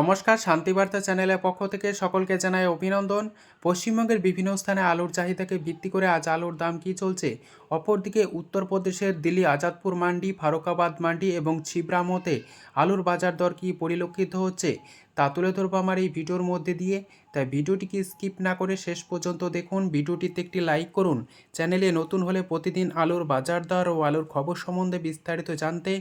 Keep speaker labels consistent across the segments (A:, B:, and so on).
A: নমস্কার, শান্তিবার্তা চ্যানেলের পক্ষ থেকে সকলকে জানাই অভিনন্দন। পশ্চিমবঙ্গের বিভিন্ন স্থানে আলুর চাহিদাকে ভিত্তি করে আজ আলুর দাম কী চলছে? অপরদিকে উত্তরপ্রদেশের দিল্লি, আজাদপুর মান্ডি, ফারুকাবাদ মান্ডি এবং ছিবরামতে আলুর বাজার দর কী পরিলক্ষিত হচ্ছে তা তুলে ধরবো আমার এই ভিডিওর মধ্যে দিয়ে। তাই ভিডিওটিকে স্কিপ না করে শেষ পর্যন্ত দেখুন। ভিডিওটিতে একটি লাইক করুন। চ্যানেলে নতুন হলে প্রতিদিন আলুর বাজার দর ও আলুর খবর সম্বন্ধে বিস্তারিত জানতে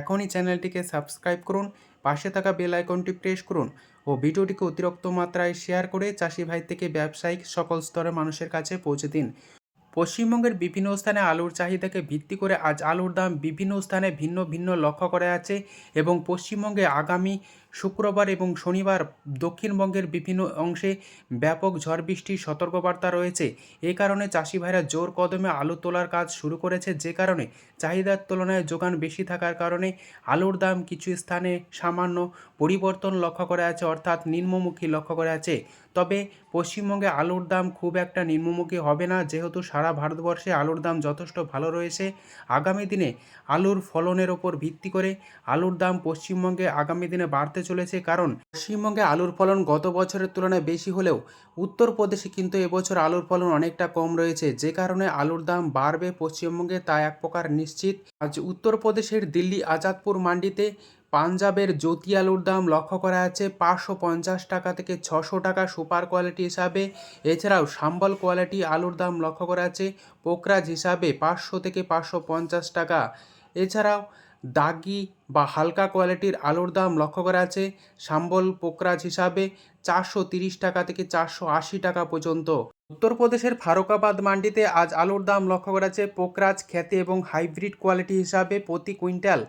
A: এখনই চ্যানেলটিকে সাবস্ক্রাইব করুন। পাশে থাকা বেল আইকনটি প্রেস করুন ও ভিডিওটিকে অতিরিক্ত মাত্রায় শেয়ার করে চাষি ভাই থেকে ব্যবসায়িক সকল স্তরের মানুষের কাছে পৌঁছে দিন। পশ্চিমবঙ্গের বিভিন্ন স্থানে আলুর চাহিদাকে ভিত্তি করে আজ আলুর দাম বিভিন্ন স্থানে ভিন্ন ভিন্ন লক্ষ্য করা আছে এবং পশ্চিমবঙ্গে আগামী শুক্রবার এবং শনিবার দক্ষিণবঙ্গের বিভিন্ন অংশে ব্যাপক ঝড় বৃষ্টির সতর্কবার্তা রয়েছে। এই কারণে চাষি ভাইরা জোর কদমে আলু তোলার কাজ শুরু করেছে। যে কারণে চাহিদার তুলনায় যোগান বেশি থাকার কারণে আলুর দাম কিছু স্থানে সামান্য পরিবর্তন লক্ষ্য করা আছে অর্থাৎ নিম্নমুখী লক্ষ্য করা আছে তবে পশ্চিমবঙ্গে আলুর দাম খুব একটা নিম্নমুখী হবে না। যেহেতু সারা ভারতবর্ষে আলুর দাম যথেষ্ট ভালো রয়েছে। আগামী দিনে আলুর ফলনের ওপর ভিত্তি করে আলুর দাম পশ্চিমবঙ্গে আগামী দিনে বাড়তে চলেছে কারণ পশ্চিমবঙ্গে আলুর ফলন গত বছরের তুলনায় বেশি হলেও উত্তরপ্রদেশে কিন্তু এবছর আলুর ফলন অনেকটা কম রয়েছে। যে কারণে আলুর দাম বাড়বে পশ্চিমবঙ্গে তা এক প্রকার নিশ্চিত। আজ উত্তরপ্রদেশের দিল্লি আজাদপুর মান্ডিতে পাঞ্জাবের জ্যোতি আলুর দাম লক্ষ্য করা আছে পাঁচশো পঞ্চাশ টাকা থেকে ছশো টাকা সুপার কোয়ালিটি হিসাবে। এছাড়াও সাম্বল কোয়ালিটি আলুর দাম লক্ষ্য করা আছে পোকরাজ হিসাবে পাঁচশো থেকে পাঁচশো পঞ্চাশ টাকা। এছাড়াও দাগি বা হালকা কোয়ালিটির আলুর দাম লক্ষ্য করা আছে। সাম্বল, পোকরাজ হিসাবে চারশো তিরিশ টাকা থেকে চারশো আশি টাকা পর্যন্ত। উত্তরপ্রদেশের ফারুকাবাদ মান্ডিতে আজ আলুর দাম লক্ষ্য করা আছে। পোকরাজ খ্যাতি এবং হাইব্রিড কোয়ালিটি হিসাবে প্রতি কুইন্টাল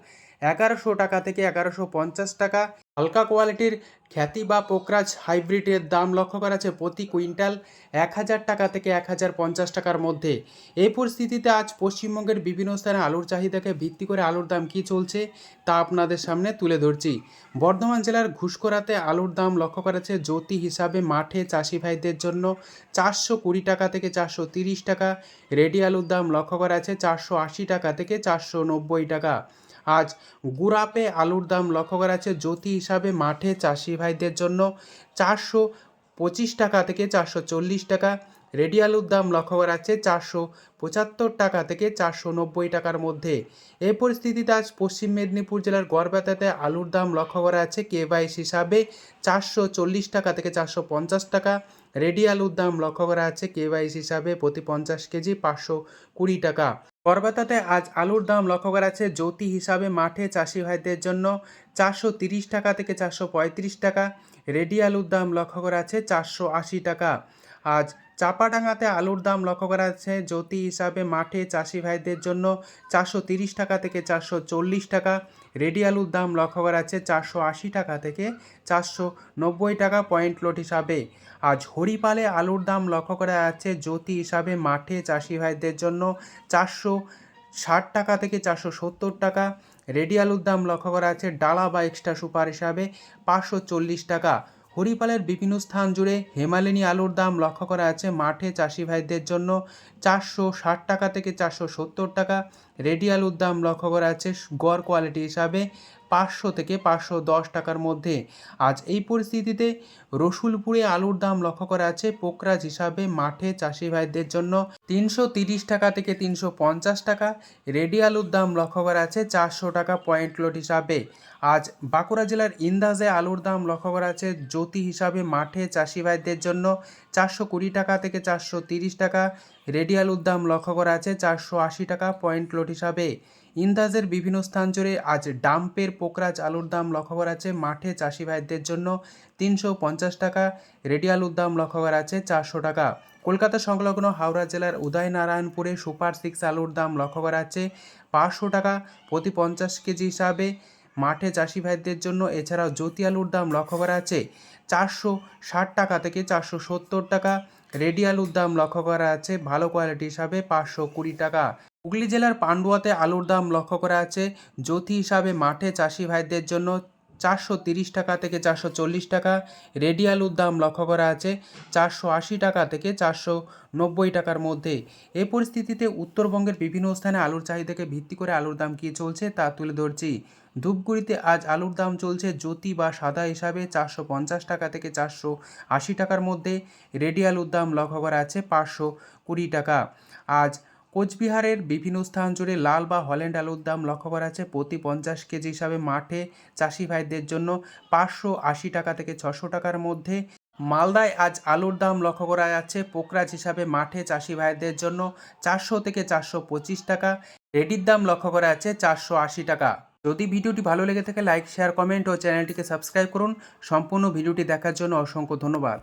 A: এগারোশো টাকা থেকে এগারোশো পঞ্চাশ টাকা। হালকা কোয়ালিটির খ্যাতি বা পোকরাজ হাইব্রিডের দাম লক্ষ্য করা আছে প্রতি কুইন্টাল এক হাজার টাকা থেকে এক হাজার পঞ্চাশ টাকার মধ্যে। এই পরিস্থিতিতে আজ পশ্চিমবঙ্গের বিভিন্ন স্থানে আলুর চাহিদাকে ভিত্তি করে আলুর দাম কী চলছে তা আপনাদের সামনে তুলে ধরছি। বর্ধমান জেলার ঘুষকরাতে আলুর দাম লক্ষ্য করেছে জ্যোতি হিসাবে মাঠে চাষি ভাইদের জন্য চারশো কুড়ি টাকা থেকে চারশো তিরিশ টাকা। রেডি আলুর দাম লক্ষ্য করা আছে চারশো আশি টাকা থেকে চারশো নব্বই টাকা। আজ গুড়াপে আলুর দাম লক্ষ্য করা আছে জ্যোতি হিসাবে মাঠে চাষি ভাইদের জন্য চারশো পঁচিশ টাকা থেকে চারশো চল্লিশ টাকা। রেডি আলুর দাম লক্ষ্য করা আছে চারশো পঁচাত্তর টাকা থেকে চারশো নব্বই টাকার মধ্যে। এই পরিস্থিতিতে আজ পশ্চিম মেদিনীপুর জেলার গড়বেতাতে আলুর দাম লক্ষ্য করা আছে কেবাইস হিসাবে চারশো চল্লিশ টাকা থেকে চারশো পঞ্চাশ টাকা। রেডি আলুর দাম লক্ষ্য করা আছে কেবাইস হিসাবে প্রতি পঞ্চাশ কেজি পাঁচশো কুড়ি টাকা। করবাতাতে আজ আলুর দাম লক্ষ্য করা আছে জ্যোতি হিসাবে মাঠে চাষি ভাইদের জন্য চারশো তিরিশ টাকা থেকে চারশো পঁয়ত্রিশ টাকা। রেডি আলুর দাম লক্ষ্য করা আছে চারশো আশি টাকা। আজ চাপাডাঙ্গাতে আলুর দাম লক্ষ্য করা যাচ্ছে। জ্যোতি হিসাবে মাঠে চাষি ভাইদের জন্য চারশো তিরিশ টাকা থেকে চারশো চল্লিশ টাকা। রেডি আলুর দাম লক্ষ্য করা যাচ্ছে চারশো আশি টাকা থেকে চারশো নব্বই টাকা পয়েন্ট লোট হিসাবে। আজ হরিপালে আলুর দাম লক্ষ্য করা যাচ্ছে। জ্যোতি হিসাবে মাঠে চাষি ভাইদের জন্য চারশো ষাট টাকা থেকে চারশো সত্তর টাকা। রেডি আলুর দাম লক্ষ্য করা আছে ডালা বা এক্সট্রা সুপার হিসাবে পাঁচশো চল্লিশ টাকা। হরিপালের বিভিন্ন স্থান জুড়ে হেমালিনী আলুর দাম লক্ষ্য করা আছে মাঠে চাষি ভাইদের জন্য চারশো ষাট টাকা থেকে চারশো সত্তর টাকা। রেডি আলুর দাম লক্ষ্য করা আছে গড় কোয়ালিটি হিসাবে পাঁচশো থেকে পাঁচশো দশ টাকার মধ্যে। আজ এই পরিস্থিতিতে রসুলপুরে আলুর দাম লক্ষ্য করা আছে। পোকরাজ হিসাবে মাঠে চাষি ভাইদের জন্য তিনশো তিরিশ টাকা থেকে তিনশো পঞ্চাশ টাকা। রেডি আলুর দাম লক্ষ্য করা আছে চারশো টাকা পয়েন্ট লোড হিসাবে। আজ বাঁকুড়া জেলার ইন্দাজে আলুর দাম লক্ষ্য করা আছে জ্যোতি হিসাবে মাঠে চাষি ভাইদের জন্য চারশো কুড়ি টাকা থেকে চারশো তিরিশ টাকা। রেডি আলুর দাম লক্ষ্য করা আছে চারশো আশি টাকা পয়েন্ট লোড হিসাবে। ইন্দাজের বিভিন্ন স্থান জুড়ে আজ ডাম্পের পোকরাজ আলুর দাম লক্ষ্য করা আছে মাঠে চাষি ভাইদের জন্য তিনশো পঞ্চাশ টাকা রেডি আলুর দাম লক্ষ্য করা আছে চারশো টাকা। কলকাতা সংলগ্ন হাওড়া জেলার উদয়নারায়ণপুরে সুপার সিক্স আলুর দাম লক্ষ্য করা আছে পাঁচশো টাকা প্রতি পঞ্চাশ কেজি হিসাবে। মাঠে চাষি ভাইদের জন্য এছাড়াও জ্যোতি আলুর দাম লক্ষ্য করা আছে চারশো ষাট টাকা থেকে চারশো সত্তর টাকা রেডি আলুর দাম লক্ষ্য করা আছে ভালো কোয়ালিটি হিসাবে পাঁচশো কুড়ি টাকা। হুগলি জেলার পান্ডুয়াতে আলুর দাম লক্ষ্য করা আছে জ্যোতি হিসাবে মাঠে চাষি ভাইদের জন্য চারশো তিরিশ টাকা থেকে চারশো চল্লিশ টাকা, রেডি আলুর দাম লক্ষ্য করা আছে চারশো আশি টাকা থেকে চারশো নব্বই টাকার মধ্যে। এই পরিস্থিতিতে উত্তরবঙ্গের বিভিন্ন স্থানে আলুর চাহিদাকে ভিত্তি করে আলুর দাম কী চলছে তা তুলে ধরছি। ধূপগুড়িতে আজ আলুর দাম চলছে জ্যোতি বা সাদা হিসাবে চারশো পঞ্চাশ টাকা থেকে চারশো আশি টাকার মধ্যে। রেডি আলুর দাম লক্ষ্য করা আছে পাঁচশো কুড়ি টাকা। আজ কোচবিহারের বিভিন্ন স্থান জুড়ে লাল বা হল্যান্ড আলুর দাম লক্ষ্য করা আছে। প্রতি পঞ্চাশ কেজি হিসাবে মাঠে চাষি ভাইদের জন্য পাঁচশো আশি টাকা থেকে ছশো টাকার মধ্যে। মালদায় আজ আলুর দাম লক্ষ্য করা যাচ্ছে পোকরাজ হিসাবে মাঠে চাষি ভাইদের জন্য চারশো থেকে চারশো পঁচিশ টাকা। রেডির দাম লক্ষ্য করা যাচ্ছে চারশো আশি টাকা। যদি ভিডিওটি ভালো লেগে থাকে, লাইক, শেয়ার, কমেন্ট ও চ্যানেলটিকে সাবস্ক্রাইব করুন। সম্পূর্ণ ভিডিওটি দেখার জন্য অসংখ্য ধন্যবাদ।